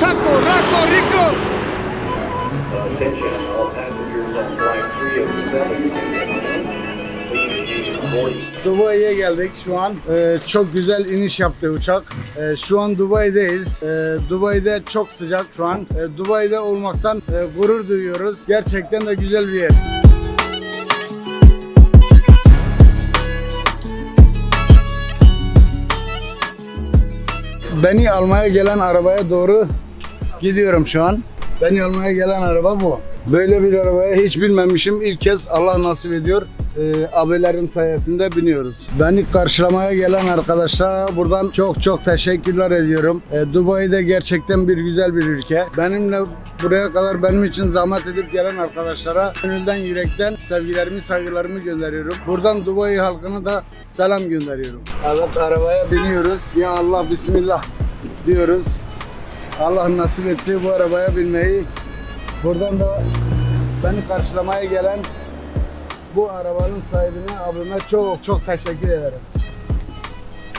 taco, raco, rico. Attention, all passengers on flight 307 please use boarding Dubai'ye geldik şu an. Ee, çok güzel iniş yaptı uçak. Ee, şu an Dubai'deyiz. Ee, Dubai'de çok sıcak şu an. Ee, Dubai'de olmaktan e, gurur duyuyoruz. Gerçekten de güzel bir yer. Beni almaya gelen arabaya doğru gidiyorum şu an. Beni almaya gelen araba bu. Böyle bir arabaya hiç binmemişim. İlk kez Allah nasip ediyor. Ee, abilerin sayesinde biniyoruz. Beni karşılamaya gelen arkadaşlara buradan çok çok teşekkürler ediyorum. Ee, Dubai'de gerçekten bir güzel bir ülke. Benimle buraya kadar benim için zahmet edip gelen arkadaşlara gönülden yürekten sevgilerimi saygılarımı gönderiyorum. Buradan Dubai halkına da selam gönderiyorum. Evet arabaya biniyoruz. Ya Allah bismillah diyoruz. Allah nasip etti bu arabaya binmeyi. Buradan da beni karşılamaya gelen bu arabanın sahibine abime çok çok teşekkür ederim.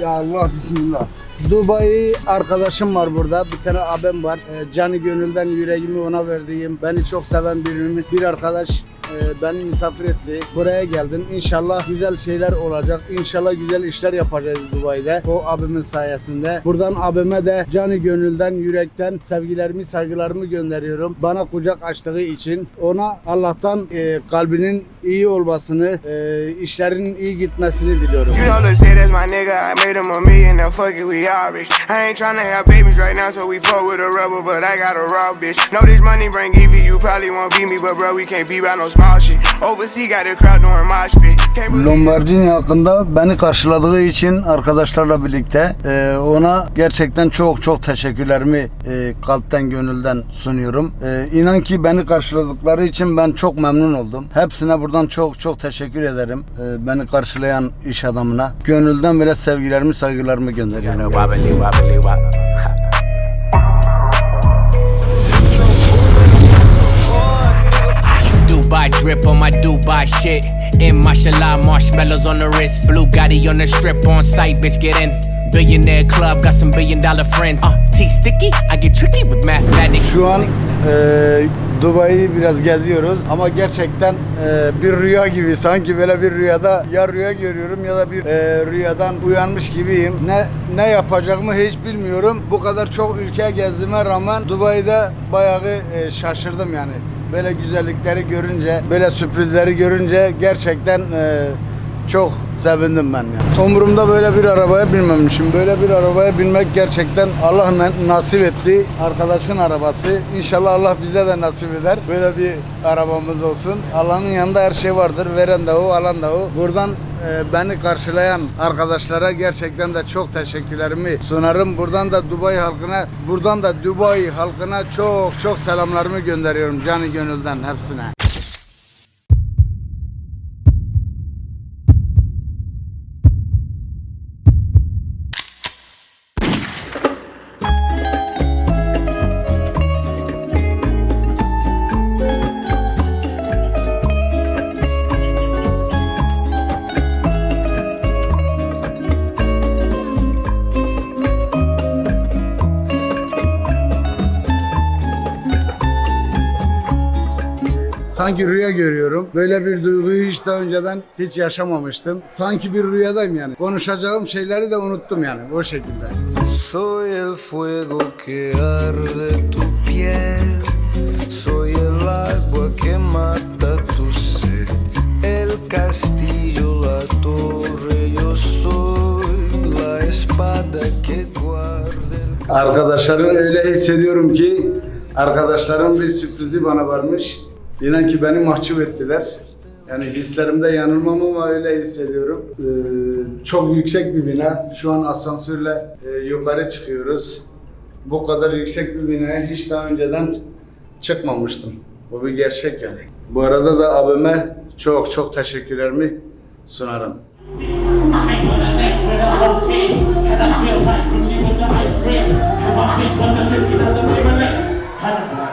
Ya Allah bismillah. Dubai arkadaşım var burada. Bir tane abim var. E, canı gönülden yüreğimi ona verdiğim, beni çok seven bir, bir arkadaş e, beni misafir etti. Buraya geldim. İnşallah güzel şeyler olacak. İnşallah güzel işler yapacağız Dubai'de. O abimin sayesinde. Buradan abime de canı gönülden, yürekten sevgilerimi, saygılarımı gönderiyorum. Bana kucak açtığı için ona Allah'tan e, kalbinin iyi olmasını, e, işlerin iyi gitmesini diliyorum. You know, say that's my nigga. I made him a million, now fuck it, we all. I ain't tryna have babies right now, so we fuck with a rubber, but I got a raw bitch. Know this money bring Evie, you probably won't beat me, but bro, we can't be about no Lombardini hakkında beni karşıladığı için arkadaşlarla birlikte e, ona gerçekten çok çok teşekkürlerimi e, kalpten gönülden sunuyorum. E, inan ki beni karşıladıkları için ben çok memnun oldum. Hepsine buradan çok çok teşekkür ederim. E, beni karşılayan iş adamına. Gönülden böyle sevgilerimi saygılarımı gönderiyorum. Dubai drip on my Dubai shit. In mashallah, marshmallows on the wrist. Blue Gotti on the strip on site, bitch, get in. Billionaire club, got some billion dollar friends. Uh, T sticky, I get tricky with mathematics. Şu an e, Dubai'yi biraz geziyoruz ama gerçekten e, bir rüya gibi sanki böyle bir rüyada ya rüya görüyorum ya da bir e, rüyadan uyanmış gibiyim. Ne ne yapacağımı hiç bilmiyorum. Bu kadar çok ülke gezdiğime rağmen Dubai'de bayağı e, şaşırdım yani. Böyle güzellikleri görünce, böyle sürprizleri görünce gerçekten e, çok sevindim ben yani. Umurumda böyle bir arabaya binmemişim. Böyle bir arabaya binmek gerçekten Allah na- nasip etti. Arkadaşın arabası. İnşallah Allah bize de nasip eder. Böyle bir arabamız olsun. Allah'ın yanında her şey vardır. Veren de o, alan da o. Buradan e, beni karşılayan arkadaşlara gerçekten de çok teşekkürlerimi sunarım. Buradan da Dubai halkına, buradan da Dubai halkına çok çok selamlarımı gönderiyorum canı gönülden hepsine. Sanki rüya görüyorum. Böyle bir duyguyu hiç daha önceden hiç yaşamamıştım. Sanki bir rüyadayım yani. Konuşacağım şeyleri de unuttum yani o şekilde. Soy el fuego que arde tu piel, soy el agua que mata tu sed, el castillo, la torre, yo soy la espada que guarda Arkadaşlarım öyle hissediyorum ki arkadaşlarım bir sürprizi bana varmış. İnan ki beni mahcup ettiler. Yani hislerimde yanılmam ama öyle hissediyorum. Ee, çok yüksek bir bina. Şu an asansörle e, yukarı çıkıyoruz. Bu kadar yüksek bir binaya hiç daha önceden çıkmamıştım. Bu bir gerçek yani. Bu arada da abime çok çok teşekkürlerimi sunarım.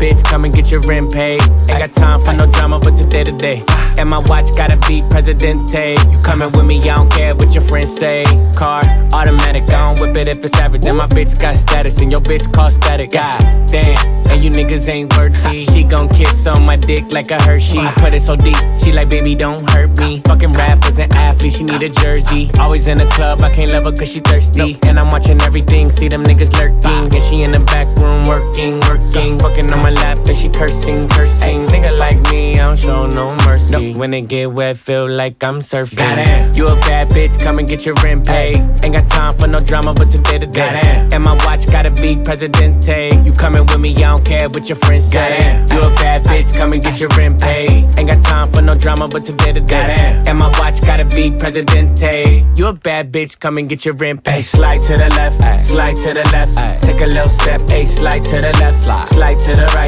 bitch, come and get your rent paid. Ain't got time for no drama, but today to day. And my watch gotta be Presidente. You coming with me, I don't care what your friends say. Car, automatic, I don't whip it if it's average. And my bitch got status, and your bitch cost static. God damn, and you niggas ain't worthy. She gon' kiss on my dick like a Hershey. Put it so deep, she like, baby, don't hurt me. Fucking rappers and athletes, she need a jersey. Always in the club, I can't love her cause she thirsty. And I'm watching everything, see them niggas lurking. And she in the back room working, working. Fucking on my lap, and she cursing, cursing. Nigga like me, I don't show no mercy. When it get wet, feel like I'm surfing. Goddamn. You a bad bitch, come and get your rent paid. Ain't got time for no drama, but today to day. And my watch gotta be Presidente. You coming with me, I don't care what your friends say. You a bad bitch, come and get your rent paid. Ain't got time for no drama, but today to day. And my watch gotta be Presidente. You a bad bitch, come and get your rent paid. Slide to the left, slide to the left. Take a little step, hey, slide to the left, slide to the right,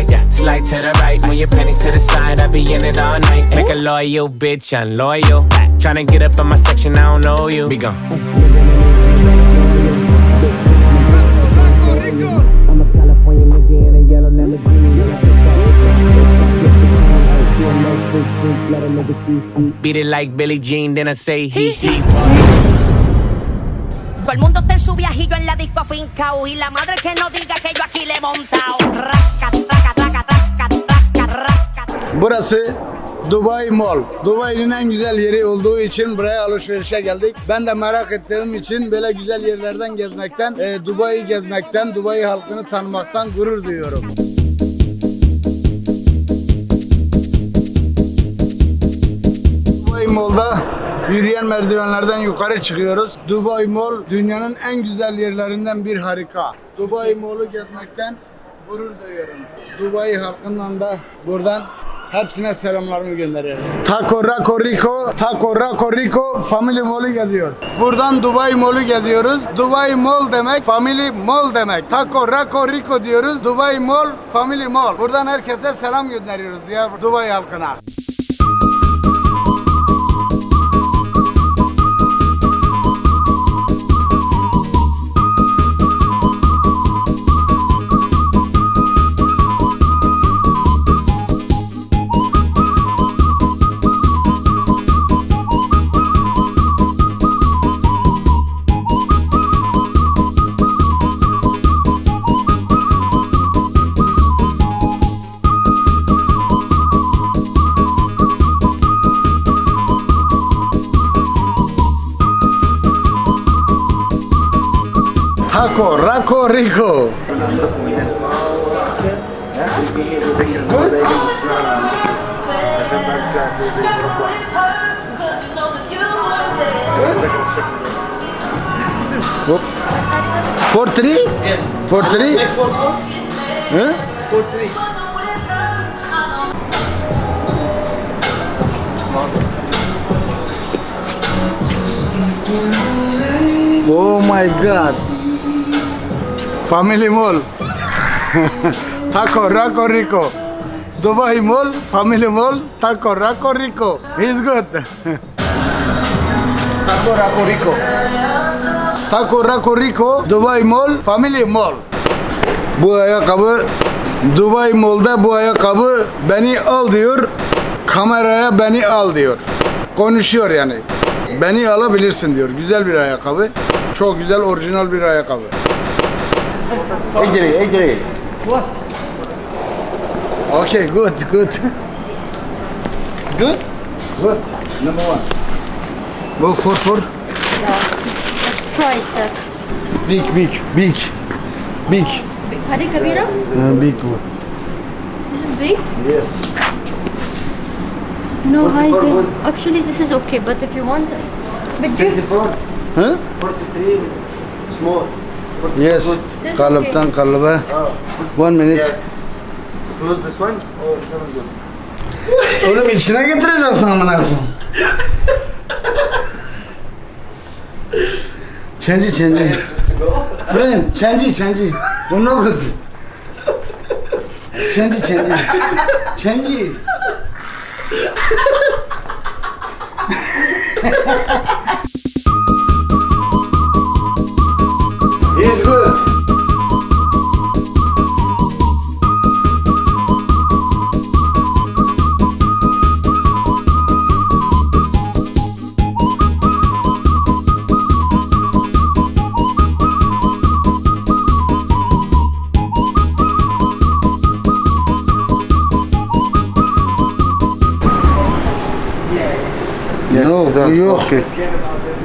slide to the right. Move your pennies to the side, I be in it all night. Make a loyal bitch, unloyal. Tryna get up on my section, I don't know you. Be gone. I'm a California nigga in a yellow Lamborghini. Beat it like Billie Jean, then I say he. he. Todo el mundo está en su viajillo en la disco fincao y la madre que no diga que yo aquí le he montado. Burası Dubai Mall. Dubai'nin en güzel yeri olduğu için buraya alışverişe geldik. Ben de merak ettiğim için böyle güzel yerlerden gezmekten, e, Dubai'yi gezmekten, Dubai halkını tanımaktan gurur duyuyorum. Dubai Mall'da yürüyen merdivenlerden yukarı çıkıyoruz. Dubai Mall dünyanın en güzel yerlerinden bir harika. Dubai Mall'u gezmekten gurur duyuyorum. Dubai halkından da buradan hepsine selamlarımı gönderiyorum. Taco Raco Rico, Taco Raco Rico Family Mall'u geziyor. Buradan Dubai Mall'u geziyoruz. Dubai Mall demek, Family Mall demek. Taco Raco Rico diyoruz. Dubai Mall, Family Mall. Buradan herkese selam gönderiyoruz diğer Dubai halkına. Taco Raco Rico. Whoop. For three? For three? Huh? Oh my god. Family Mall. Taco Raco Rico. Dubai Mall, Family Mall, Taco Raco Rico. He's good. Taco Raco Rico. Taco Raco Rico, Dubai Mall, Family Mall. Bu ayakkabı Dubai Mall'da bu ayakkabı beni al diyor. Kameraya beni al diyor. Konuşuyor yani. Beni alabilirsin diyor. Güzel bir ayakkabı. Çok güzel orijinal bir ayakkabı. Agree, যে What? Okay, good, good. Good, good. Number one. One for, four four big big big big Big, big, Uh, big one. This is big? Yes. No, actually this is okay, but if you want... But 24. Huh? 43, small. 44. Yes. Kalıptan kalıba. One minute. Close this one. Oh, was good. Oğlum içine getireceksin amına koyayım. Change change. Friend, change change. Bu ne good. Change change. Change.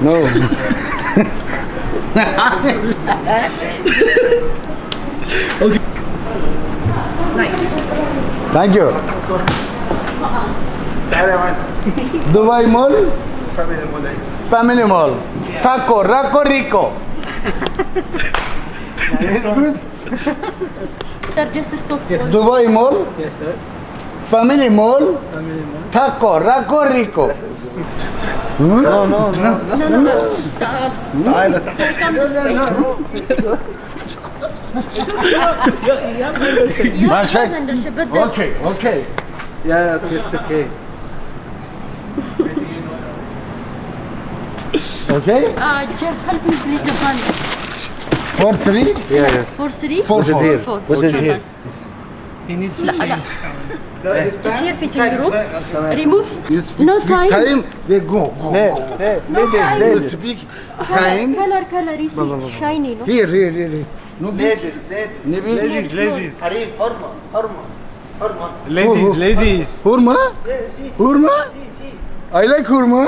No. okay. Nice. Thank you. Dubai Mall, Family Mulay. Eh? Family Mall, Taco, Raco Rico. It's good. Sir, just stop. Dubai Mall, Yes, sir. Family Mall. Taco, Raco Rico. No, no, no. Uh, sir, come this way. You Man, have check. understood, but the- Okay, okay. Yeah, okay, it's okay. Okay? Uh, Jeff, help me please, the fund. For three? Yeah, yeah. For three? For Put it four. here. Four. Put it here. Yes. He needs to لا change. لا It's here fitting room. Remove. You speak, No speak time. time, they go. go, Hey, go. hey, No ladies, time. You ladies. speak Color, time. color, color. You see, it's shiny, no? Here, here, here. here. No big. Ladies, ladies. Ne big? Ladies, ladies. Harim, horma, horma, horma. Ladies, ladies. Hurma? Yeah, see, Hurma? see, see. I like hurma.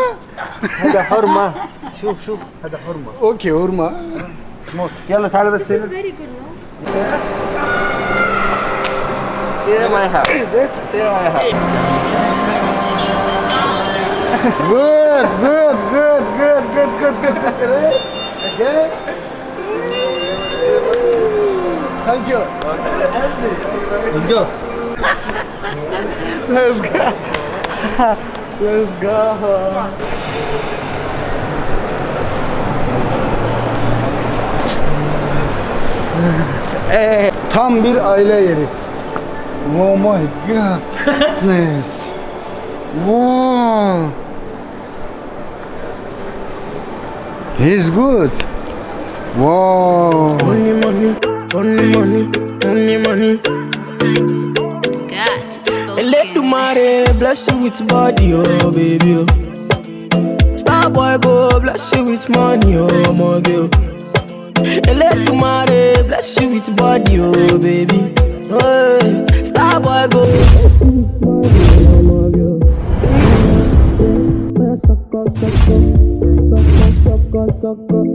هذا حرمة شوف شوف هذا حرمة Okay, hurma. موت يلا تعال بس This is very good, no? See my house. See my house. Good, good, good, good, good, good, good. Okay? Thank you. Let's go. Let's go. Let's go. Eh, tam bir aile yeri. Oh my goodness. Wow. He's good. Wow. Only money, only money, only money. Let the money bless you with body, oh baby. Oh. Star boy go bless you with money, oh my girl. Let the money bless you with body, oh baby. Oh, Star boy go. Suck, suck, suck, suck, suck, suck, suck, suck, suck.